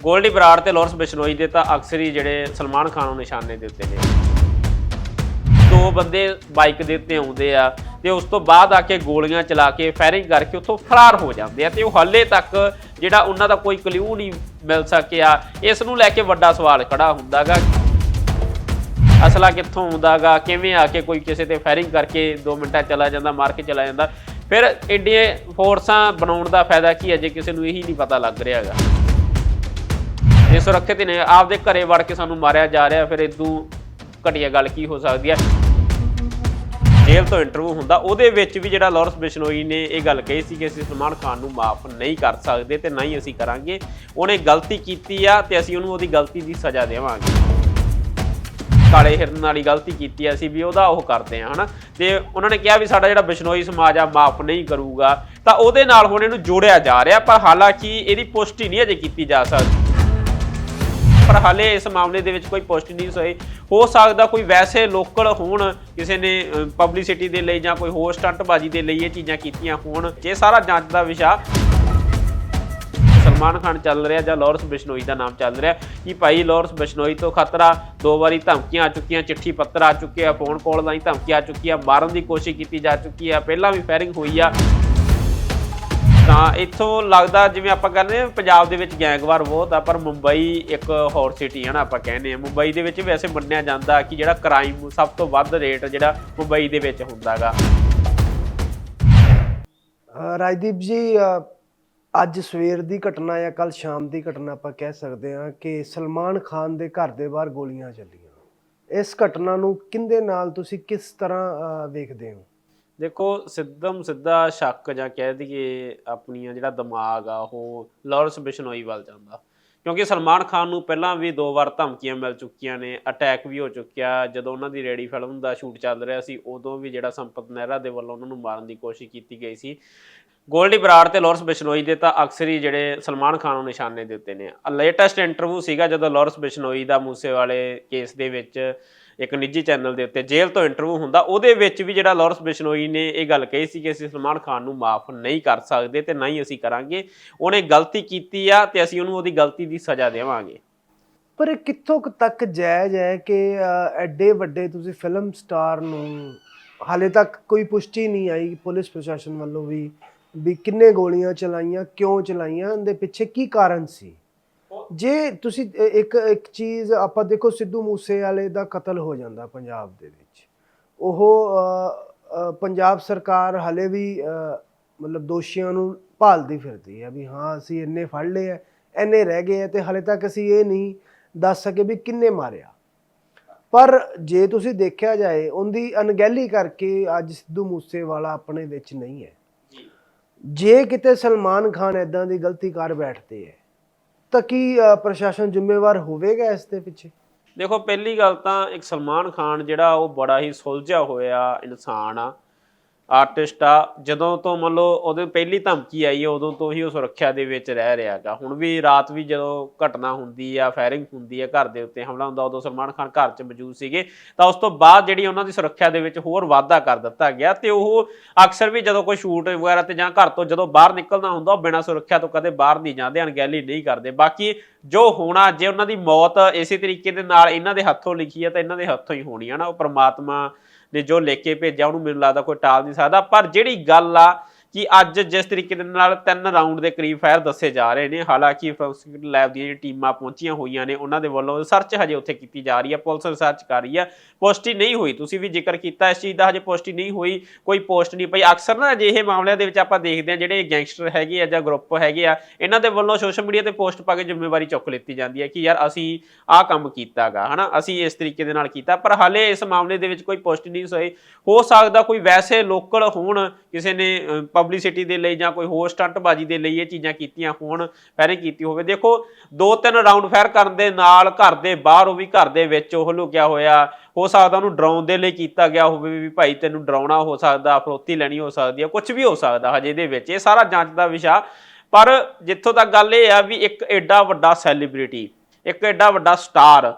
ਗੋਲਡੀ ਬਰਾੜ ਤੇ ਲਾਰੈਂਸ ਬਿਸ਼ਨੋਈ ਦੇ ਤਾਂ ਅਕਸਰ ਹੀ ਜਿਹੜੇ ਸਲਮਾਨ ਖਾਨ ਨੂੰ ਨਿਸ਼ਾਨੇ ਦੇ ਉੱਤੇ ਨੇ। ਦੋ ਬੰਦੇ ਬਾਈਕ ਦੇ ਉੱਤੇ ਆਉਂਦੇ ਆ ਤੇ ਉਸ ਤੋਂ ਬਾਅਦ ਆ ਕੇ ਗੋਲੀਆਂ ਚਲਾ ਕੇ ਫਾਇਰਿੰਗ ਕਰਕੇ ਉੱਥੋਂ ਫਰਾਰ ਹੋ ਜਾਂਦੇ ਆ ਤੇ ਉਹ ਹਾਲੇ ਤੱਕ ਜਿਹੜਾ ਉਹਨਾਂ ਦਾ ਕੋਈ ਕਲੂ ਨਹੀਂ ਮਿਲ ਸਕਿਆ, ਇਸ ਨੂੰ ਲੈ ਕੇ ਵੱਡਾ ਸਵਾਲ ਖੜਾ ਹੁੰਦਾਗਾ। ਅਸਲਾ ਕਿੱਥੋਂ ਆਉਂਦਾਗਾ, ਕਿਵੇਂ ਆ ਕੇ ਕੋਈ ਕਿਸੇ ਤੇ ਫਾਇਰਿੰਗ ਕਰਕੇ 2 ਮਿੰਟਾਂ ਚਲਾ ਜਾਂਦਾ, ਮਾਰ ਕੇ ਚਲਾ ਜਾਂਦਾ। ਫਿਰ ਇੰਡੀਆ ਫੋਰਸਾਂ ਬਣਾਉਣ ਦਾ ਫਾਇਦਾ ਕੀ ਹੈ ਜੇ ਕਿਸੇ ਨੂੰ ਇਹੀ ਨਹੀਂ ਪਤਾ ਲੱਗ ਰਿਹਾ ਹੈਗਾ ਇਹ ਸੁਰੱਖਿਅਤ ਨੇ। ਆਪਦੇ ਘਰੇ ਵੜ ਕੇ ਸਾਨੂੰ ਮਾਰਿਆ ਜਾ ਰਿਹਾ, ਫਿਰ ਇਦੋਂ ਘਟੀਆ ਗੱਲ ਕੀ ਹੋ ਸਕਦੀ ਹੈ ਜੇਲ੍ਹ ਤੋਂ ਇੰਟਰਵਿਊ ਹੁੰਦਾ, ਉਹਦੇ ਵਿੱਚ ਵੀ ਜਿਹੜਾ ਲਾਰੈਂਸ ਬਿਸ਼ਨੋਈ ਨੇ ਇਹ ਗੱਲ ਕਹੀ ਸੀ ਕਿ ਅਸੀਂ ਸਲਮਾਨ ਖਾਨ ਨੂੰ ਮਾਫ ਨਹੀਂ ਕਰ ਸਕਦੇ ਤੇ ਨਾ ਹੀ ਅਸੀਂ ਕਰਾਂਗੇ। ਉਹਨੇ ਗਲਤੀ ਕੀਤੀ ਆ ਤੇ ਅਸੀਂ ਉਹਨੂੰ ਉਹਦੀ ਗਲਤੀ ਦੀ ਸਜ਼ਾ ਦੇਵਾਂਗੇ। ਕਾਲੇ ਹਿਰਨ ਵਾਲੀ ਗਲਤੀ ਕੀਤੀ ਆ ਅਸੀਂ ਵੀ, ਉਹਦਾ ਉਹ ਕਰਦੇ ਆ, ਹਨਾ? ਤੇ ਉਹਨਾਂ ਨੇ ਕਿਹਾ ਵੀ ਸਾਡਾ ਜਿਹੜਾ ਬਿਸ਼ਨੋਈ ਸਮਾਜ ਆ, ਮਾਫ ਨਹੀਂ ਕਰੂਗਾ। ਤਾਂ ਉਹਦੇ ਨਾਲ ਹੁਣ ਇਹਨੂੰ ਜੋੜਿਆ ਜਾ ਰਿਹਾ, ਪਰ ਹਾਲਾਂਕਿ ਇਹਦੀ ਪੁਸ਼ਟੀ ਨਹੀਂ ਅਜੇ ਕੀਤੀ ਜਾ ਸਕਦੀ। ਪਰ ਹਾਲੇ ਇਸ ਮਾਮਲੇ ਦੇ ਵਿੱਚ ਕੋਈ ਪੁਸ਼ਟੀ ਨਹੀਂ ਹੋਈ ਹੋ ਸਕਦਾ ਕੋਈ ਵੈਸੇ ਲੋਕਲ ਹੋਣ, ਕਿਸੇ ਨੇ ਪਬਲਿਸਿਟੀ ਦੇ ਲਈ ਜਾਂ ਕੋਈ ਹੋਰ ਸਟੰਟਬਾਜ਼ੀ ਦੇ ਲਈ ਇਹ ਚੀਜ਼ਾਂ ਕੀਤੀਆਂ ਹੋਣ। ਇਹ ਸਾਰਾ ਜਾਂਚ ਦਾ ਵਿਸ਼ਾ ਸਲਮਾਨ ਖਾਨ ਚੱਲ ਰਿਹਾ ਜਾਂ ਲਾਰੈਂਸ ਬਿਸ਼ਨੋਈ ਦਾ ਨਾਮ ਚੱਲ ਰਿਹਾ, ਕਿ ਭਾਈ ਲਾਰੈਂਸ ਬਿਸ਼ਨੋਈ ਤੋਂ ਖਤਰਾ, ਦੋ ਵਾਰੀ ਧਮਕੀਆਂ ਆ ਚੁੱਕੀਆਂ, ਚਿੱਠੀ ਪੱਤਰ ਆ ਚੁੱਕੇ ਆ ਫੋਨ ਕਾਲ ਰਾਹੀਂ ਧਮਕੀ ਆ ਚੁੱਕੀ ਆ ਮਾਰਨ ਦੀ ਕੋਸ਼ਿਸ਼ ਕੀਤੀ ਜਾ ਚੁੱਕੀ ਆ, ਪਹਿਲਾਂ ਵੀ ਫਾਇਰਿੰਗ ਹੋਈ ਆ। ਤਾਂ ਇੱਥੋਂ ਲੱਗਦਾ ਜਿਵੇਂ ਆਪਾਂ ਕਹਿੰਦੇ ਆ ਪੰਜਾਬ ਦੇ ਵਿੱਚ ਗੈਂਗਵਾਰ ਬਹੁਤ ਆ ਪਰ ਮੁੰਬਈ ਇੱਕ ਹੋਰ ਸਿਟੀ ਹੈ ਨਾ ਆਪਾਂ ਕਹਿੰਦੇ ਆ ਮੁੰਬਈ ਦੇ ਵਿੱਚ ਵੈਸੇ ਮੰਨਿਆ ਜਾਂਦਾ ਕਿ ਜਿਹੜਾ ਕ੍ਰਾਈਮ ਸਭ ਤੋਂ ਵੱਧ ਰੇਟ ਜਿਹੜਾ ਮੁੰਬਈ ਦੇ ਵਿੱਚ ਹੁੰਦਾਗਾ। ਅ, ਰਾਜਦੀਪ ਜੀ ਅੱਜ ਸਵੇਰ ਦੀ ਘਟਨਾ ਜਾਂ ਕੱਲ ਸ਼ਾਮ ਦੀ ਘਟਨਾ ਆਪਾਂ ਕਹਿ ਸਕਦੇ ਹਾਂ ਕਿ ਸਲਮਾਨ ਖਾਨ ਦੇ ਘਰ ਦੇ ਬਾਹਰ ਗੋਲੀਆਂ ਚੱਲੀਆਂ। ਇਸ ਘਟਨਾ ਨੂੰ ਕਿੰਦੇ ਨਾਲ ਤੁਸੀਂ ਕਿਸ ਤਰ੍ਹਾਂ ਅ, ਵੇਖਦੇ ਹੋ? ਦੇਖੋ ਸਿੱਧਮ ਸਿੱਧਾ ਸ਼ੱਕ ਜਾਂ ਕਹਿ ਦਈਏ ਆਪਣੀਆਂ ਜਿਹੜਾ ਦਿਮਾਗ ਆ, ਉਹ ਲਾਰੈਂਸ ਬਿਸ਼ਨੋਈ ਵੱਲ ਜਾਂਦਾ। ਕਿਉਂਕਿ ਸਲਮਾਨ ਖਾਨ ਨੂੰ ਪਹਿਲਾਂ ਵੀ ਦੋ ਵਾਰ ਧਮਕੀਆਂ ਮਿਲ ਚੁੱਕੀਆਂ ਨੇ ਅਟੈਕ ਵੀ ਹੋ ਚੁੱਕਿਆ, ਜਦੋਂ ਉਹਨਾਂ ਦੀ ਰੈਡੀ ਫਿਲਮ ਦਾ ਸ਼ੂਟ ਚੱਲ ਰਿਹਾ ਸੀ, ਉਦੋਂ ਵੀ ਜਿਹੜਾ ਸੰਪਤ ਨਹਿਰਾ ਦੇ ਵੱਲੋਂ ਉਹਨਾਂ ਨੂੰ ਮਾਰਨ ਦੀ ਕੋਸ਼ਿਸ਼ ਕੀਤੀ ਗਈ ਸੀ। ਗੋਲਡੀ ਬਰਾੜ ਤੇ ਲਾਰੈਂਸ ਬਿਸ਼ਨੋਈ ਦੇ ਤਾਂ ਅਕਸਰ ਹੀ ਜਿਹੜੇ ਸਲਮਾਨ ਖਾਨ ਨੂੰ ਨਿਸ਼ਾਨੇ ਦਿੱਤੇ ਨੇ। ਲੇਟੈਸਟ ਇੰਟਰਵਿਊ ਸੀਗਾ ਜਦੋਂ ਲਾਰੈਂਸ ਬਿਸ਼ਨੋਈ ਦਾ ਮੂਸੇ ਵਾਲੇ ਕੇਸ ਦੇ ਵਿੱਚ ਇੱਕ ਨਿੱਜੀ ਚੈਨਲ ਦੇ ਉੱਤੇ ਜੇਲ੍ਹ ਤੋਂ ਇੰਟਰਵਿਊ ਹੁੰਦਾ, ਉਹਦੇ ਵਿੱਚ ਵੀ ਜਿਹੜਾ ਲਾਰੈਂਸ ਬਿਸ਼ਨੋਈ ਨੇ ਇਹ ਗੱਲ ਕਹੀ ਸੀ ਕਿ ਅਸੀਂ ਸਲਮਾਨ ਖਾਨ ਨੂੰ ਮਾਫ ਨਹੀਂ ਕਰ ਸਕਦੇ ਤੇ ਨਾ ਹੀ ਅਸੀਂ ਕਰਾਂਗੇ। ਉਹਨੇ ਗਲਤੀ ਕੀਤੀ ਆ ਤੇ ਅਸੀਂ ਉਹਨੂੰ ਉਹਦੀ ਗਲਤੀ ਦੀ ਸਜ਼ਾ ਦੇਵਾਂਗੇ। ਪਰ ਕਿੱਥੋਂ ਤੱਕ ਜਾਇਜ਼ ਹੈ ਕਿ ਐਡੇ ਵੱਡੇ ਤੁਸੀਂ ਫਿਲਮ ਸਟਾਰ ਨੂੰ ਹਾਲੇ ਤੱਕ ਕੋਈ ਪੁਸ਼ਟੀ ਨਹੀਂ ਆਈ ਪੁਲਿਸ ਪ੍ਰਸ਼ਾਸਨ ਵੱਲੋਂ ਵੀ ਵੀ ਕਿੰਨੇ ਗੋਲੀਆਂ ਚਲਾਈਆਂ, ਕਿਉਂ ਚਲਾਈਆਂ, ਇਹਦੇ ਪਿੱਛੇ ਕੀ ਕਾਰਨ ਸੀ? ਜੇ ਤੁਸੀਂ ਇੱਕ ਇੱਕ ਚੀਜ਼ ਆਪਾਂ ਦੇਖੋ ਸਿੱਧੂ ਮੂਸੇ ਵਾਲੇ ਦਾ ਕਤਲ ਹੋ ਜਾਂਦਾ ਪੰਜਾਬ ਦੇ ਵਿੱਚ। ਉਹ ਪੰਜਾਬ ਸਰਕਾਰ ਹਲੇ ਵੀ ਮਤਲਬ ਦੋਸ਼ੀਆਂ ਨੂੰ ਭਾਲਦੀ ਫਿਰਦੀ ਹੈ ਵੀ ਹਾਂ ਅਸੀਂ ਇੰਨੇ ਫੜ ਲਏ ਐ ਇੰਨੇ ਰਹਿ ਗਏ ਐ ਤੇ ਹਲੇ ਤੱਕ ਅਸੀਂ ਇਹ ਨਹੀਂ ਦੱਸ ਸਕੇ ਵੀ ਕਿੰਨੇ ਮਾਰਿਆ। ਪਰ ਜੇ ਤੁਸੀਂ ਦੇਖਿਆ ਜਾਏ ਉਹਦੀ ਅਣਗਹਿਲੀ ਕਰਕੇ ਅੱਜ ਸਿੱਧੂ ਮੂਸੇਵਾਲਾ ਆਪਣੇ ਵਿੱਚ ਨਹੀਂ ਹੈ। ਜੇ। ਕਿਤੇ ਸਲਮਾਨ ਖਾਨ ਐਦਾਂ ਦੀ ਗਲਤੀ ਕਰ ਬੈਠਦੇ ਹੈ ਤਾਂ ਕੀ ਅ, ਪ੍ਰਸ਼ਾਸਨ ਜ਼ਿੰਮੇਵਾਰ ਹੋਵੇਗਾ ਇਸ ਦੇ ਪਿੱਛੇ? ਦੇਖੋ ਪਹਿਲੀ ਗੱਲ ਤਾਂ ਇੱਕ ਸਲਮਾਨ ਖਾਨ ਜਿਹੜਾ ਉਹ ਬੜਾ ਹੀ ਸੁਲਝਿਆ ਹੋਇਆ ਇਨਸਾਨ ਆ। ਆਰਟਿਸਟ ਆ, ਜਦੋਂ ਤੋਂ ਮੰਨ ਲਓ ਉਹਦੇ ਪਹਿਲੀ ਧਮਕੀ ਆਈ ਹੈ ਉਦੋਂ ਤੋਂ ਹੀ ਉਹ ਸੁਰੱਖਿਆ ਦੇ ਵਿੱਚ ਰਹਿ ਰਿਹਾ ਹੈਗਾ। ਹੁਣ ਵੀ ਰਾਤ ਵੀ ਜਦੋਂ ਘਟਨਾ ਹੁੰਦੀ ਆ ਫਾਇਰਿੰਗ ਹੁੰਦੀ ਆ ਘਰ ਦੇ ਉੱਤੇ ਹਮਲਾ ਹੁੰਦਾ, ਉਦੋਂ ਸਲਮਾਨ ਖਾਨ ਘਰ 'ਚ ਮੌਜੂਦ ਸੀਗੇ। ਤਾਂ ਉਸ ਤੋਂ ਬਾਅਦ ਜਿਹੜੀ ਉਹਨਾਂ ਦੀ ਸੁਰੱਖਿਆ ਦੇ ਵਿੱਚ ਹੋਰ ਵਾਧਾ ਕਰ ਦਿੱਤਾ ਗਿਆ ਤੇ ਉਹ ਅਕਸਰ ਵੀ ਜਦੋਂ ਕੋਈ ਸ਼ੂਟ ਵਗੈਰਾ ਤੇ ਜਾਂ ਘਰ ਤੋਂ ਜਦੋਂ ਬਾਹਰ ਨਿਕਲਣਾ ਹੁੰਦਾ, ਉਹ ਬਿਨਾਂ ਸੁਰੱਖਿਆ ਤੋਂ ਕਦੇ ਬਾਹਰ ਨਹੀਂ ਜਾਂਦੇ, ਅਣਗਹਿਲੀ ਨਹੀਂ ਕਰਦੇ। ਬਾਕੀ ਜੋ ਹੋਣਾ, ਜੇ ਉਹਨਾਂ ਦੀ ਮੌਤ ਇਸੇ ਤਰੀਕੇ ਦੇ ਨਾਲ ਇਹਨਾਂ ਦੇ ਹੱਥੋਂ ਲਿਖੀ ਹੈ ਤਾਂ ਇਹਨਾਂ ਦੇ ਹੱਥੋਂ ਹੀ ਹੋਣੀ ਹੈ ਨਾ, ਉਹ ਪ੍ਰਮਾਤਮਾ ਨੇ ਜੋ ਲਿਖ ਕੇ ਭੇਜਿਆ ਉਹਨੂੰ ਮੈਨੂੰ ਲੱਗਦਾ ਕੋਈ ਟਾਲ ਨਹੀਂ ਸਕਦਾ। ਪਰ ਜਿਹੜੀ ਗੱਲ ਆ ਕਿ ਅੱਜ ਜਿਸ ਤਰੀਕੇ ਦੇ ਨਾਲ ਤਿੰਨ ਰਾਉਂਡ ਦੇ ਕਰੀਬ ਫਾਇਰ ਦੱਸੇ ਜਾ ਰਹੇ ਨੇ, ਹਾਲਾਂਕਿ ਫੋਰੈਂਸਿਕ ਲੈਬ ਦੀਆਂ ਜਿਹੜੀਆਂ ਟੀਮਾਂ ਪਹੁੰਚੀਆਂ ਹੋਈਆਂ ਨੇ, ਉਹਨਾਂ ਦੇ ਵੱਲੋਂ ਰਿਸਰਚ ਹਜੇ ਉੱਥੇ ਕੀਤੀ ਜਾ ਰਹੀ ਹੈ, ਪੁਲਿਸ ਰਿਸਰਚ ਕਰ ਰਹੀ ਹੈ, ਪੁਸ਼ਟੀ ਨਹੀਂ ਹੋਈ। ਤੁਸੀਂ ਵੀ ਜ਼ਿਕਰ ਕੀਤਾ ਇਸ ਚੀਜ਼ ਦਾ, ਹਜੇ ਪੁਸ਼ਟੀ ਨਹੀਂ ਹੋਈ, ਕੋਈ ਪੋਸਟ ਨਹੀਂ ਪਈ। ਅਕਸਰ ਨਾ ਅਜਿਹੇ ਮਾਮਲਿਆਂ ਦੇ ਵਿੱਚ ਆਪਾਂ ਦੇਖਦੇ ਹਾਂ, ਜਿਹੜੇ ਗੈਂਗਸਟਰ ਹੈਗੇ ਆ ਜਾਂ ਗਰੁੱਪ ਹੈਗੇ ਆ, ਇਹਨਾਂ ਦੇ ਵੱਲੋਂ ਸੋਸ਼ਲ ਮੀਡੀਆ ਤੇ ਪੋਸਟ ਪਾ ਕੇ ਜ਼ਿੰਮੇਵਾਰੀ ਚੁੱਕ ਲਿੱਤੀ ਜਾਂਦੀ ਹੈ ਕਿ ਯਾਰ ਅਸੀਂ ਆਹ ਕੰਮ ਕੀਤਾਗਾ, ਹਨਾ? ਅਸੀਂ ਇਸ ਤਰੀਕੇ ਦੇ ਨਾਲ ਕੀਤਾ, ਪਰ ਹਾਲੇ ਇਸ ਮਾਮਲੇ ਦੇ ਵਿੱਚ ਕੋਈ ਪੋਸਟ ਨਹੀਂ ਹੋਈ ਹੋ ਸਕਦਾ ਕੋਈ ਵੈਸੇ ਲੋਕਲ ਹੋਣ, ਕਿਸੇ ਨੇ ਪਬਲਿਸਿਟੀ ਦੇ ਲਈ ਜਾਂ ਕੋਈ ਹੋਰ ਸਟੰਟਬਾਜ਼ੀ ਦੇ ਲਈ ਇਹ ਚੀਜ਼ਾਂ ਕੀਤੀਆਂ ਹੋਣ ਫਾਇਰਿੰਗ ਕੀਤੀ ਹੋਵੇ। ਦੇਖੋ, ਦੋ ਤਿੰਨ ਰਾਉਂਡ ਫਾਇਰ ਕਰਨ ਦੇ ਨਾਲ ਘਰ ਦੇ ਬਾਹਰ, ਉਹ ਵੀ ਘਰ ਦੇ ਵਿੱਚ ਉਹ ਲੁਕਿਆ ਹੋਇਆ। ਹੋ ਸਕਦਾ ਉਹਨੂੰ ਡਰਾਉਣ ਦੇ ਲਈ ਕੀਤਾ ਗਿਆ ਹੋਵੇ ਵੀ ਭਾਈ ਤੈਨੂੰ ਡਰਾਉਣਾ ਹੋ ਸਕਦਾ, ਫਰੋਤੀ ਲੈਣੀ ਹੋ ਸਕਦੀ ਹੈ ਕੁਝ ਵੀ ਹੋ ਸਕਦਾ ਹਜੇ ਦੇ ਵਿੱਚ। ਇਹ ਸਾਰਾ ਜਾਂਚ ਦਾ ਵਿਸ਼ਾ। ਪਰ ਜਿੱਥੋਂ ਤੱਕ ਗੱਲ ਇਹ ਆ ਵੀ ਇੱਕ ਐਡਾ ਵੱਡਾ ਸੈਲੀਬ੍ਰਿਟੀ ਇੱਕ ਐਡਾ ਵੱਡਾ ਸਟਾਰ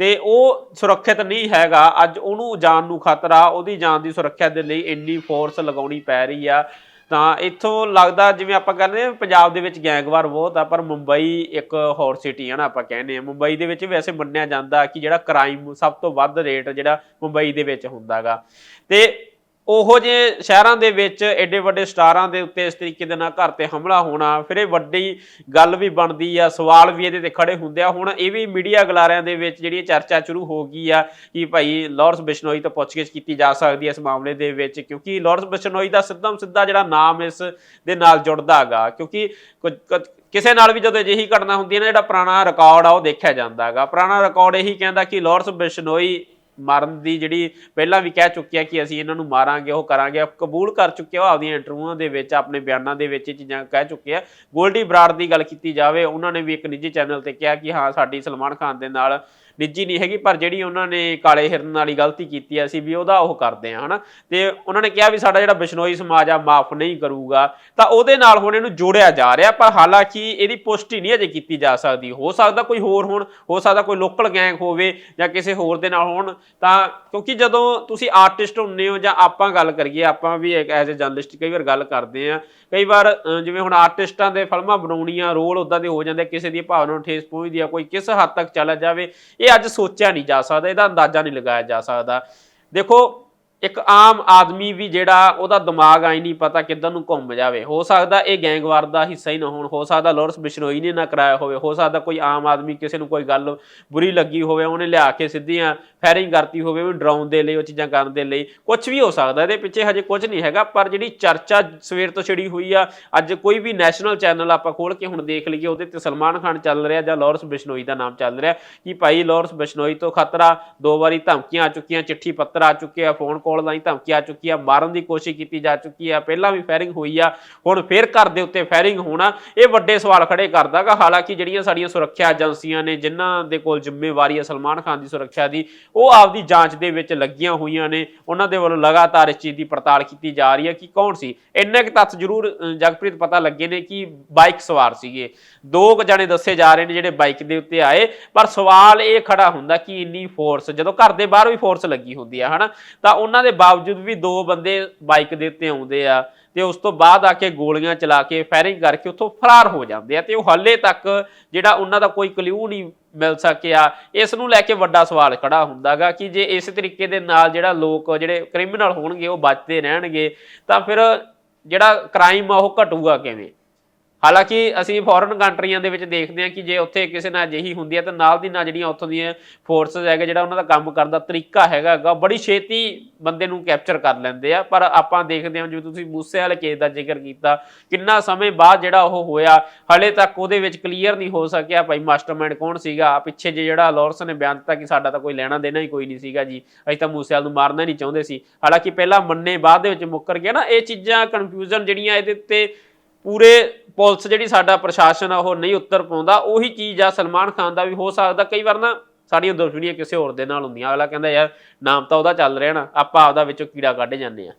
ਤੇ ਉਹ ਸੁਰੱਖਿਅਤ ਨਹੀਂ ਹੈਗਾ, ਅੱਜ ਉਹਨੂੰ ਜਾਨ ਨੂੰ ਖਤਰਾ, ਉਹਦੀ ਜਾਨ ਦੀ ਸੁਰੱਖਿਆ ਦੇ ਲਈ ਇੰਨੀ ਫੋਰਸ ਲਗਾਉਣੀ ਪੈ ਰਹੀ ਆ। ਤਾਂ ਇੱਥੋਂ ਲੱਗਦਾ ਜਿਵੇਂ ਆਪਾਂ ਕਹਿੰਦੇ ਆ ਪੰਜਾਬ ਦੇ ਵਿੱਚ ਗੈਂਗਵਾਰ ਬਹੁਤ ਆ, ਪਰ ਮੁੰਬਈ ਇੱਕ ਹੋਰ ਸਿਟੀ ਹੈ ਨਾ ਆਪਾਂ ਕਹਿੰਦੇ ਆ ਮੁੰਬਈ ਦੇ ਵਿੱਚ ਵੈਸੇ ਮੰਨਿਆ ਜਾਂਦਾ ਕਿ ਜਿਹੜਾ ਕ੍ਰਾਈਮ ਸਭ ਤੋਂ ਵੱਧ ਰੇਟ ਜਿਹੜਾ ਮੁੰਬਈ ਦੇ ਵਿੱਚ ਹੁੰਦਾਗਾ। ਤੇ ਉਹੋ ਜਿਹੇ ਸ਼ਹਿਰਾਂ ਦੇ ਵਿੱਚ ਐਡੇ ਵੱਡੇ ਸਟਾਰਾਂ ਦੇ ਉੱਤੇ ਇਸ ਤਰੀਕੇ ਦੇ ਨਾਲ ਘਰ ਤੇ ਹਮਲਾ ਹੋਣਾ, ਫਿਰ ਇਹ ਵੱਡੀ ਗੱਲ ਵੀ ਬਣਦੀ ਆ, ਸਵਾਲ ਵੀ ਇਹਦੇ ਤੇ ਖੜੇ ਹੁੰਦੇ ਆ। ਹੁਣ ਇਹ ਵੀ ਮੀਡੀਆ ਗਲਾਰਿਆਂ ਦੇ ਵਿੱਚ ਜਿਹੜੀ ਚਰਚਾ ਸ਼ੁਰੂ ਹੋ ਗਈ ਆ ਕਿ ਭਾਈ ਲਾਰੈਂਸ ਬਿਸ਼ਨੋਈ ਤੋਂ ਪੁੱਛਗਿੱਛ ਕੀਤੀ ਜਾ ਸਕਦੀ ਹੈ ਇਸ ਮਾਮਲੇ ਦੇ ਵਿੱਚ, ਕਿਉਂਕਿ ਲਾਰੈਂਸ ਬਿਸ਼ਨੋਈ ਦਾ ਸਿੱਧਮ ਸਿੱਧਾ ਜਿਹੜਾ ਨਾਮ ਇਸ ਦੇ ਨਾਲ ਜੁੜਦਾ ਹੈਗਾ ਕਿਉਂਕਿ ਕੁਝ- ਕੁਝ- ਕਿਸੇ ਨਾਲ ਵੀ ਜਦੋਂ ਅਜਿਹੀ ਘਟਨਾ ਹੁੰਦੀ ਹੈ ਨਾ, ਜਿਹੜਾ ਪੁਰਾਣਾ ਰਿਕਾਰਡ ਆ ਉਹ ਦੇਖਿਆ ਜਾਂਦਾ ਹੈਗਾ ਪੁਰਾਣਾ ਰਿਕਾਰਡ ਇਹੀ ਕਹਿੰਦਾ ਕਿ ਲਾਰੈਂਸ ਬਿਸ਼ਨੋਈ ਮਾਰਨ ਦੀ ਜਿਹੜੀ ਪਹਿਲਾਂ ਵੀ ਕਹਿ ਚੁੱਕਿਆ ਕਿ ਅਸੀਂ ਇਹਨਾਂ ਨੂੰ ਮਾਰਾਂਗੇ, ਉਹ ਕਰਾਂਗੇ ਕਬੂਲ ਕਰ ਚੁੱਕਿਆ ਉਹ ਆਪਦੀਆਂ ਇੰਟਰਵਿਊਆਂ ਦੇ ਵਿੱਚ, ਆਪਣੇ ਬਿਆਨਾਂ ਦੇ ਵਿੱਚ ਚੀਜ਼ਾਂ ਕਹਿ ਚੁੱਕੇ ਆ। ਗੋਲਡੀ ਬਰਾੜ ਦੀ ਗੱਲ ਕੀਤੀ ਜਾਵੇ, ਉਹਨਾਂ ਨੇ ਵੀ ਇੱਕ ਨਿੱਜੀ ਚੈਨਲ ਤੇ ਕਿਹਾ ਕਿ ਹਾਂ, ਸਾਡੀ ਸਲਮਾਨ ਖਾਨ ਦੇ ਨਾਲ ਨਿੱਜੀ ਨਹੀਂ ਹੈਗੀ, ਪਰ ਜਿਹੜੀ ਉਹਨਾਂ ਨੇ ਕਾਲੇ ਹਿਰਨ ਵਾਲੀ ਗਲਤੀ ਕੀਤੀ ਆ ਅਸੀਂ ਵੀ ਉਹਦਾ ਉਹ ਕਰਦੇ ਆ ਹਨਾ? ਤੇ ਉਹਨਾਂ ਨੇ ਕਿਹਾ ਵੀ ਸਾਡਾ ਜਿਹੜਾ ਬਿਸ਼ਨੋਈ ਸਮਾਜ ਆ, ਮਾਫ ਨਹੀਂ ਕਰੂਗਾ। ਤਾਂ ਉਹਦੇ ਨਾਲ ਹੁਣ ਇਹਨੂੰ ਜੋੜਿਆ ਜਾ ਰਿਹਾ, ਪਰ ਹਾਲਾਂਕਿ ਇਹਦੀ ਪੁਸ਼ਟੀ ਨਹੀਂ ਅਜੇ ਕੀਤੀ ਜਾ ਸਕਦੀ। ਹੋ ਸਕਦਾ ਕੋਈ ਹੋਰ ਹੋਣ, ਹੋ ਸਕਦਾ ਕੋਈ ਲੋਕਲ ਗੈਂਗ ਹੋਵੇ ਜਾਂ ਕਿਸੇ ਹੋਰ ਦੇ ਨਾਲ ਹੋਣ। ਤਾਂ ਕਿਉਂਕਿ ਜਦੋਂ ਤੁਸੀਂ ਆਰਟਿਸਟ ਹੁੰਨੇ ਹੋ ਜਾਂ ਆਪਾਂ ਗੱਲ ਕਰੀਏ, ਆਪਾਂ ਵੀ ਐਜ਼ ਅ ਜਰਨਲਿਸਟ ਕਈ ਵਾਰ ਗੱਲ ਕਰਦੇ ਆ ਕਈ ਵਾਰ ਜਿਵੇਂ ਹੁਣ ਆਰਟਿਸਟਾਂ ਦੇ ਫਿਲਮਾਂ ਬਣਾਉਣੀਆਂ, ਰੋਲ ਉਦਾਂ ਦੇ ਹੋ ਜਾਂਦੇ ਕਿਸੇ ਦੀ ਭਾਵਨਾ ਨੂੰ ਠੇਸ ਪਹੁੰਚਦੀ ਆ, ਕੋਈ ਕਿਸ ਹੱਦ ਤੱਕ ਚਲਾ ਜਾਵੇ ਇਹ ਅੱਜ ਸੋਚਿਆ ਨਹੀਂ ਜਾ ਸਕਦਾ ਇਹਦਾ ਅੰਦਾਜ਼ਾ ਨਹੀਂ ਲਗਾਇਆ ਜਾ ਸਕਦਾ। ਦੇਖੋ ਇੱਕ ਆਮ ਆਦਮੀ ਵੀ ਜਿਹੜਾ ਉਹਦਾ ਦਿਮਾਗ ਆਈ ਨਹੀਂ ਪਤਾ ਕਿੱਧਰ ਨੂੰ ਘੁੰਮ ਜਾਵੇ। ਹੋ ਸਕਦਾ ਇਹ ਗੈਂਗਵਾਰ ਦਾ ਹਿੱਸਾ ਹੀ ਨਾ ਹੋਣ, ਹੋ ਸਕਦਾ ਲਾਰੈਂਸ ਬਿਸ਼ਨੋਈ ਨੇ ਨਾ ਕਰਾਇਆ ਹੋਵੇ, ਹੋ ਸਕਦਾ ਕੋਈ ਆਮ ਆਦਮੀ ਕਿਸੇ ਨੂੰ ਕੋਈ ਗੱਲ ਬੁਰੀ ਲੱਗੀ ਹੋਵੇ, ਉਹਨੇ ਲਿਆ ਕੇ ਸਿੱਧੀਆਂ ਫਾਇਰਿੰਗ ਕਰਤੀ ਹੋਵੇ ਉਹਨੂੰ ਡਰਾਉਣ ਦੇ ਲਈ, ਉਹ ਚੀਜ਼ਾਂ ਕਰਨ ਦੇ ਲਈ ਕੁਝ ਵੀ ਹੋ ਸਕਦਾ। ਇਹਦੇ ਪਿੱਛੇ ਹਜੇ ਕੁਝ ਨਹੀਂ ਹੈਗਾ, ਪਰ ਜਿਹੜੀ ਚਰਚਾ ਸਵੇਰ ਤੋਂ ਛਿੜੀ ਹੋਈ ਆ, ਅੱਜ ਕੋਈ ਵੀ ਨੈਸ਼ਨਲ ਚੈਨਲ ਆਪਾਂ ਖੋਲ ਕੇ ਹੁਣ ਦੇਖ ਲਈਏ, ਉਹਦੇ ਤੇ ਸਲਮਾਨ ਖਾਨ ਚੱਲ ਰਿਹਾ ਜਾਂ ਲਾਰੈਂਸ ਬਿਸ਼ਨੋਈ ਦਾ ਨਾਮ ਚੱਲ ਰਿਹਾ, ਕਿ ਭਾਈ ਲਾਰੈਂਸ ਬਿਸ਼ਨੋਈ ਤੋਂ ਖਤਰਾ ਦੋ ਵਾਰੀ ਧਮਕੀਆਂ ਆ ਚੁੱਕੀਆਂ, ਚਿੱਠੀ ਪੱਤਰ ਆ ਚੁੱਕੇ ਆ, ਫੋਨ ਕੋਲ ਰਾਹੀਂ ਧਮਕੀ ਆ ਚੁੱਕੀ ਆ ਮਾਰਨ ਦੀ ਕੋਸ਼ਿਸ਼ ਕੀਤੀ ਜਾ ਚੁੱਕੀ ਆ, ਪਹਿਲਾਂ ਵੀ ਫਾਇਰਿੰਗ ਹੋਈ ਆ, ਹੁਣ ਫਿਰ ਘਰ ਦੇ ਉੱਤੇ ਫਾਇਰਿੰਗ ਹੋਣਾ, ਇਹ ਵੱਡੇ ਸਵਾਲ ਖੜੇ ਕਰਦਾਗਾ। ਹਾਲਾਂਕਿ ਜਿਹੜੀਆਂ ਸਾਡੀਆਂ ਸੁਰੱਖਿਆ ਏਜੰਸੀਆਂ ਨੇ, ਜਿਨ੍ਹਾਂ ਦੇ ਕੋਲ ਜ਼ਿੰਮੇਵਾਰੀ ਹੈ ਸਲਮਾਨ ਖਾਨ ਦੀ ਸੁਰੱਖਿਆ ਦੀ, ਉਹ ਆਪਦੀ ਜਾਂਚ ਦੇ ਵਿੱਚ ਲੱਗੀਆਂ ਹੋਈਆਂ ਨੇ। ਉਹਨਾਂ ਦੇ ਵੱਲੋਂ ਲਗਾਤਾਰ ਇਸ ਚੀਜ਼ ਦੀ ਪੜਤਾਲ ਕੀਤੀ ਜਾ ਰਹੀ ਹੈ ਕਿ ਕੌਣ ਸੀ? ਇੰਨੇ ਕੁ ਤੱਥ ਜ਼ਰੂਰ ਜਗਪ੍ਰੀਤ ਪਤਾ ਲੱਗੇ ਨੇ ਕਿ ਬਾਈਕ ਸਵਾਰ ਸੀਗੇ। ਦੋ ਕੁ ਜਣੇ ਦੱਸੇ ਜਾ ਰਹੇ ਨੇ ਜਿਹੜੇ ਬਾਈਕ ਦੇ ਉੱਤੇ ਆਏ, ਪਰ ਸਵਾਲ ਇਹ ਖੜਾ ਹੁੰਦਾ ਕਿ ਇੰਨੀ ਫੋਰਸ ਜਦੋਂ ਘਰ ਦੇ ਬਾਹਰ ਵੀ ਫੋਰਸ ਲੱਗੀ ਹੁੰਦੀ ਆ, ਹਨਾ? ਤਾਂ ਉਹਨਾਂ ਦੇ ਬਾਵਜੂਦ ਵੀ ਦੋ ਬੰਦੇ ਬਾਈਕ ਦੇ ਉੱਤੇ ਆਉਂਦੇ ਆ ਤੇ ਉਸ ਤੋਂ ਬਾਅਦ ਆ ਕੇ ਗੋਲੀਆਂ ਚਲਾ ਕੇ ਫਾਇਰਿੰਗ ਕਰਕੇ ਉੱਥੋਂ ਫਰਾਰ ਹੋ ਜਾਂਦੇ ਆ ਤੇ ਉਹ ਹਾਲੇ ਤੱਕ ਜਿਹੜਾ ਉਹਨਾਂ ਦਾ ਕੋਈ ਕਲੂ ਨਹੀਂ ਮਿਲ ਸਕਿਆ, ਇਸ ਨੂੰ ਲੈ ਕੇ ਵੱਡਾ ਸਵਾਲ ਖੜਾ ਹੁੰਦਾਗਾ ਕਿ ਜੇ ਇਸ ਤਰੀਕੇ ਦੇ ਨਾਲ ਜਿਹੜਾ ਲੋਕ ਜਿਹੜੇ ਕ੍ਰਿਮੀਨਲ ਹੋਣਗੇ ਉਹ ਬਚਦੇ ਰਹਿਣਗੇ ਤਾਂ ਫਿਰ ਜਿਹੜਾ ਕ੍ਰਾਈਮ ਆ ਉਹ ਘਟੂਗਾ ਕਿਵੇਂ? ਹਾਲਾਂਕਿ ਅਸੀਂ ਫੋਰਨ ਕੰਟਰੀਆਂ ਦੇ ਵਿੱਚ ਦੇਖਦੇ ਹਾਂ ਕਿ ਜੇ ਉੱਥੇ ਕਿਸੇ ਨਾਲ ਅਜਿਹੀ ਹੁੰਦੀ ਹੈ ਤਾਂ ਨਾਲ ਦੀ ਨਾਲ ਜਿਹੜੀਆਂ ਉੱਥੋਂ ਦੀਆਂ ਫੋਰਸਸ ਹੈਗੇ, ਜਿਹੜਾ ਉਹਨਾਂ ਦਾ ਕੰਮ ਕਰਨ ਦਾ ਤਰੀਕਾ ਹੈਗਾ ਗਾ ਬੜੀ ਛੇਤੀ ਬੰਦੇ ਨੂੰ ਕੈਪਚਰ ਕਰ ਲੈਂਦੇ ਆ। ਪਰ ਆਪਾਂ ਦੇਖਦੇ ਹਾਂ, ਜਿਵੇਂ ਤੁਸੀਂ ਮੂਸੇ ਵਾਲੇ ਕੇਸ ਦਾ ਜ਼ਿਕਰ ਕੀਤਾ, ਕਿੰਨਾ ਸਮੇਂ ਬਾਅਦ ਜਿਹੜਾ ਉਹ ਹੋਇਆ, ਹਲੇ ਤੱਕ ਉਹਦੇ ਵਿੱਚ ਕਲੀਅਰ ਨਹੀਂ ਹੋ ਸਕਿਆ ਭਾਈ ਮਾਸਟਰਮਾਈਂਡ ਕੌਣ ਸੀਗਾ। ਪਿੱਛੇ ਜੇ ਜਿਹੜਾ ਲੋਰਸ ਨੇ ਬਿਆਨ ਦਿੱਤਾ ਕਿ ਸਾਡਾ ਤਾਂ ਕੋਈ ਲੈਣਾ ਦੇਣਾ ਹੀ ਕੋਈ ਨਹੀਂ ਸੀਗਾ ਜੀ, ਅਸੀਂ ਤਾਂ ਮੂਸੇ ਵਾਲ ਨੂੰ ਮਾਰਨਾ ਹੀ ਨਹੀਂ ਚਾਹੁੰਦੇ ਸੀ। ਹਾਲਾਂਕਿ ਪਹਿਲਾਂ ਮੰਨੇ ਬਾਅਦ ਦੇ ਵਿੱਚ ਮੁੱਕਰ ਗਿਆ ਨਾ, ਇਹ ਚੀਜ਼ਾਂ ਕਨਫਿਊਜ਼ਨ ਜਿਹੜੀਆਂ ਇਹਦੇ ਉੱਤੇ ਪੂਰੇ ਪੁਲਿਸ ਜਿਹੜੀ ਸਾਡਾ ਪ੍ਰਸ਼ਾਸਨ ਆ, ਉਹ ਨਹੀਂ ਉੱਤਰ ਪਾਉਂਦਾ। ਉਹੀ ਚੀਜ਼ ਆ, ਸਲਮਾਨ ਖਾਨ ਦਾ ਵੀ ਹੋ ਸਕਦਾ। ਕਈ ਵਾਰ ਨਾ ਸਾਡੀਆਂ ਦੁਸ਼ਮਣੀਆਂ ਕਿਸੇ ਹੋਰ ਦੇ ਨਾਲ ਹੁੰਦੀਆਂ। ਅਗਲਾ ਕਹਿੰਦਾ, ਯਾਰ, ਨਾਮ ਤਾਂ ਉਹਦਾ ਚੱਲ ਰਿਹਾ ਨਾ। ਆਪਾਂ ਆਪਦਾ ਵਿੱਚੋਂ ਕੀੜਾ ਕੱਢ ਜਾਂਦੇ ਆ।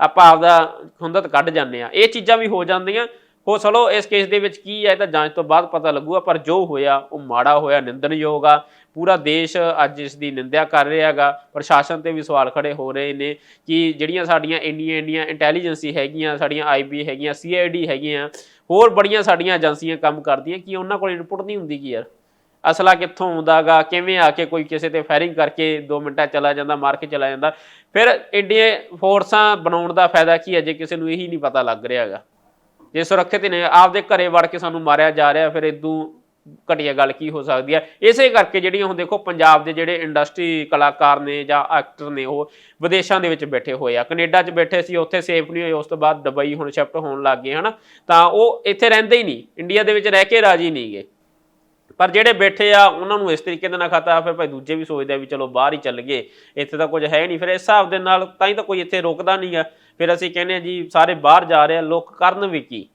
ਆਪਾਂ ਆਪਦਾ ਖੁੰਦਤ ਕੱਢ ਜਾਂਦੇ ਆ। ਇਹ ਚੀਜ਼ਾਂ ਵੀ ਹੋ ਜਾਂਦੀਆਂ। ਹੋ ਚਲੋ ਇਸ ਕੇਸ ਦੇ ਵਿੱਚ ਕੀ ਹੈ, ਇਹ ਤਾਂ ਜਾਂਚ ਤੋਂ ਬਾਅਦ ਪਤਾ ਲੱਗੂਗਾ, ਪਰ ਜੋ ਹੋਇਆ, ਉਹ ਮਾੜਾ ਹੋਇਆ, ਨਿੰਦਣਯੋਗ ਆ। ਪੂਰਾ ਦੇਸ਼ ਅੱਜ ਇਸ ਦੀ ਨਿੰਦਿਆ ਕਰ ਰਿਹਾ ਹੈਗਾ। ਪ੍ਰਸ਼ਾਸਨ ਤੇ ਵੀ ਸਵਾਲ ਖੜੇ ਹੋ ਰਹੇ ਨੇ ਕਿ ਜਿਹੜੀਆਂ ਸਾਡੀਆਂ ਇੰਡੀਆਂ ਇੰਡੀਆਂ ਇੰਟੈਲੀਜੈਂਸੀ ਹੈਗੀਆਂ, ਸਾਡੀਆਂ ਆਈਬੀ ਹੈਗੀਆਂ ਸੀਆਈਡੀ ਹੈਗੀਆਂ, ਹੋਰ ਬੜੀਆਂ ਸਾਡੀਆਂ ਏਜੰਸੀਆਂ ਕੰਮ ਕਰਦੀਆਂ, ਕਿ ਉਹਨਾਂ ਕੋਲ ਇਨਪੁਟ ਨਹੀਂ ਹੁੰਦੀ ਕੀ ਯਾਰ? ਅਸਲਾ ਕਿੱਥੋਂ ਆਉਂਦਾਗਾ ਕਿਵੇਂ ਆ ਕੇ ਕੋਈ ਕਿਸੇ ਤੇ ਫਾਇਰਿੰਗ ਕਰਕੇ 2 ਮਿੰਟਾਂ ਚਲਾ ਜਾਂਦਾ, ਮਾਰ ਕੇ ਚਲਾ ਜਾਂਦਾ। ਫਿਰ ਇੰਡੀਆ ਫੋਰਸਾਂ ਬਣਾਉਣ ਦਾ ਫਾਇਦਾ ਕੀ ਹੈ, ਜੇ ਕਿਸੇ ਨੂੰ ਇਹੀ ਨਹੀਂ ਪਤਾ ਲੱਗ ਰਿਹਾ ਹੈਗਾ। ਜੇ ਸੁਰੱਖਿਅਤ ਨੇ, ਆਪਦੇ ਘਰੇ ਵੜ ਕੇ ਸਾਨੂੰ ਮਾਰਿਆ ਜਾ ਰਿਹਾ, ਫਿਰ ਇਦੋਂ ਘਟੀਆ ਗੱਲ ਕੀ ਹੋ ਸਕਦੀ ਹੈ? ਇਸੇ ਕਰਕੇ ਜਿਹੜੀਆਂ ਹੁਣ ਦੇਖੋ ਪੰਜਾਬ ਦੇ ਜਿਹੜੇ ਇੰਡਸਟਰੀ ਕਲਾਕਾਰ ਨੇ ਜਾਂ ਐਕਟਰ ਨੇ, ਉਹ ਵਿਦੇਸ਼ਾਂ ਦੇ ਵਿੱਚ ਬੈਠੇ ਹੋਏ ਆ। ਕੈਨੇਡਾ 'ਚ ਬੈਠੇ ਸੀ, ਉੱਥੇ ਸੇਫ ਨਹੀਂ ਹੋਏ, ਉਸ ਤੋਂ ਬਾਅਦ ਦੁਬਈ ਹੁਣ ਸ਼ਿਫਟ ਹੋਣ ਲੱਗ ਗਏ, ਹਨਾ? ਤਾਂ ਉਹ ਇੱਥੇ ਰਹਿੰਦੇ ਹੀ ਨਹੀਂ, ਇੰਡੀਆ ਦੇ ਵਿੱਚ ਰਹਿ ਕੇ ਰਾਜੀ ਨਹੀਂ ਗਏ। ਪਰ ਜਿਹੜੇ ਬੈਠੇ ਆ, ਉਹਨਾਂ ਨੂੰ ਇਸ ਤਰੀਕੇ ਦੇ ਨਾਲ ਖਾਤਾ ਫਿਰ ਭਾਈ ਦੂਜੇ ਵੀ ਸੋਚਦੇ ਆ ਵੀ ਚਲੋ ਬਾਹਰ ਹੀ ਚੱਲ ਗਏ। ਇੱਥੇ ਤਾਂ ਕੁਝ ਹੈ ਨਹੀਂ। ਫਿਰ ਇਸ ਹਿਸਾਬ ਦੇ ਨਾਲ ਤਾਂ ਹੀ ਤਾਂ ਕੋਈ ਇੱਥੇ ਰੁਕਦਾ ਆ। ਫਿਰ ਅਸੀਂ ਕਹਿੰਦੇ ਆ ਜੀ, ਸਾਰੇ ਬਾਹਰ ਜਾ ਰਹੇ ਆ, ਲੋਕ ਕਰਨ ਵੀ ਕੀ?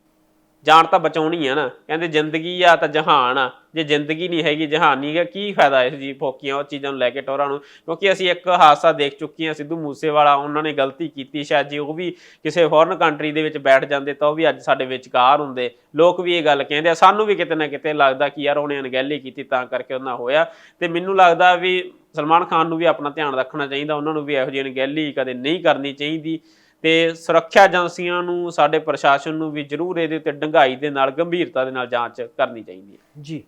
ਜਾਨ ਤਾਂ ਬਚਾਉਣੀ ਆ ਨਾ। ਕਹਿੰਦੇ ਜ਼ਿੰਦਗੀ ਆ ਤਾਂ ਜਹਾਨ ਆ। ਜੇ ਜ਼ਿੰਦਗੀ ਨਹੀਂ ਹੈਗੀ, ਜਹਾਨ ਨਹੀਂ ਹੈ ਕੀ ਫਾਇਦਾ ਇਸ ਜੀ ਫੋਕੀਆਂ ਉਹ ਚੀਜ਼ਾਂ ਨੂੰ ਲੈ ਕੇ ਟੋਰਾਂ ਨੂੰ? ਕਿਉਂਕਿ ਅਸੀਂ ਇੱਕ ਹਾਦਸਾ ਦੇਖ ਚੁੱਕੇ ਹਾਂ, ਸਿੱਧੂ ਮੂਸੇਵਾਲਾ, ਉਹਨਾਂ ਨੇ ਗਲਤੀ ਕੀਤੀ ਸ਼ਾਇਦ ਜੇ, ਉਹ ਵੀ ਕਿਸੇ ਫੋਰਨ ਕੰਟਰੀ ਦੇ ਵਿੱਚ ਬੈਠ ਜਾਂਦੇ ਤਾਂ ਉਹ ਵੀ ਅੱਜ ਸਾਡੇ ਵਿਚਕਾਰ ਹੁੰਦੇ। ਲੋਕ ਵੀ ਇਹ ਗੱਲ ਕਹਿੰਦੇ ਆ। ਸਾਨੂੰ ਵੀ ਕਿਤੇ ਨਾ ਕਿਤੇ ਲੱਗਦਾ ਕਿ ਯਾਰ ਉਹਨੇ ਅਣਗਹਿਲੀ ਕੀਤੀ ਤਾਂ ਕਰਕੇ ਉਹਨਾਂ ਹੋਇਆ। ਤੇ ਮੈਨੂੰ ਲੱਗਦਾ ਵੀ ਸਲਮਾਨ ਖਾਨ ਨੂੰ ਵੀ ਆਪਣਾ ਧਿਆਨ ਰੱਖਣਾ ਚਾਹੀਦਾ। ਉਹਨਾਂ ਨੂੰ ਵੀ ਇਹੋ ਜਿਹੀ ਅਣਗਹਿਲੀ ਕਦੇ ਨਹੀਂ ਕਰਨੀ ਚਾਹੀਦੀ। ਤੇ ਸੁਰੱਖਿਆ ਏਜੰਸੀਆਂ ਨੂੰ, ਸਾਡੇ ਪ੍ਰਸ਼ਾਸਨ ਨੂੰ ਵੀ ਜ਼ਰੂਰ ਇਹਦੇ ਉੱਤੇ ਡੰਗਾਈ ਦੇ ਨਾਲ, ਗੰਭੀਰਤਾ ਦੇ ਨਾਲ ਜਾਂਚ ਕਰਨੀ ਚਾਹੀਦੀ ਹੈ। ਜੀ।